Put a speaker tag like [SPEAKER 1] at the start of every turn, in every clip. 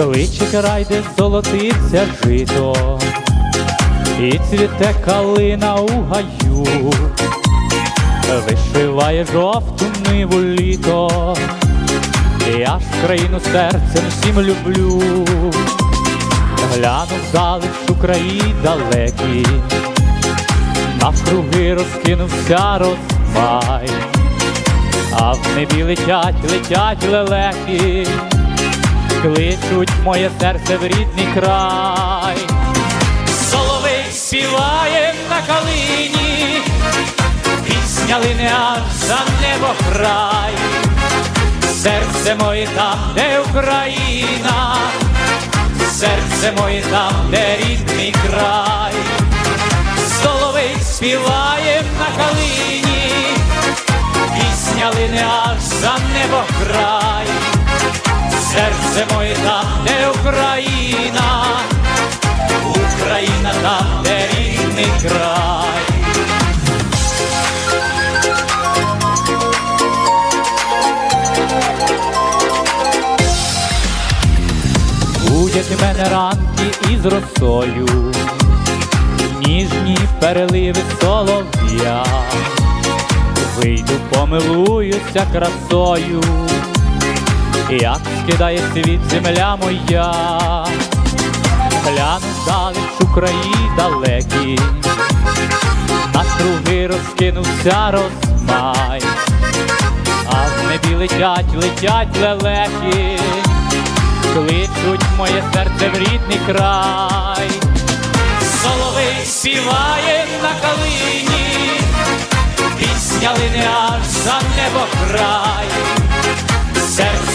[SPEAKER 1] Кличе край, де золотиться жито, і цвіте калина у гаю, вишиває жовту ниву літо, я ж країну серцем всім люблю, гляну залиш краї далекі, навкруги розкинувся розмай, а в небі летять, летять лелеки кличуть моє серце в рідний край. Соловей співає на калині, пісня лине аж за небо край, серце моє там, де Україна, серце моє там, де рідний край, Соловей співає на калині, пісня лине аж за небо край. Серце моє там, де Україна, Україна там, де рідний край. Будять мене ранки із росою, ніжні переливи солов'я, вийду, помилуюся красою як скидає світ земля моя, гляну далеч у краї далекі, на круги розкинувся розмай, а в небі летять, летять лелеки, кличуть моє серце в рідний край, соловей співає на калині, пісня лине аж за небо край.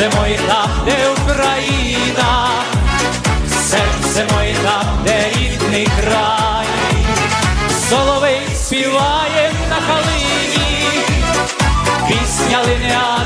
[SPEAKER 1] серце моє там, де Україна, серце моє там, де рідний край, Соловей співає на калині, пісня лине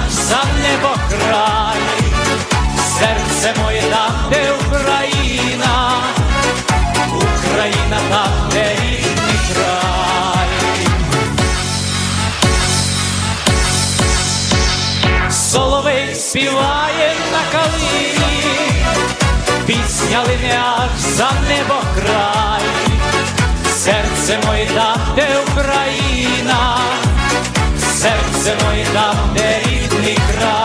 [SPEAKER 1] лине аж за небо край, серце моє там, де Україна, серце моє там, де рідний край,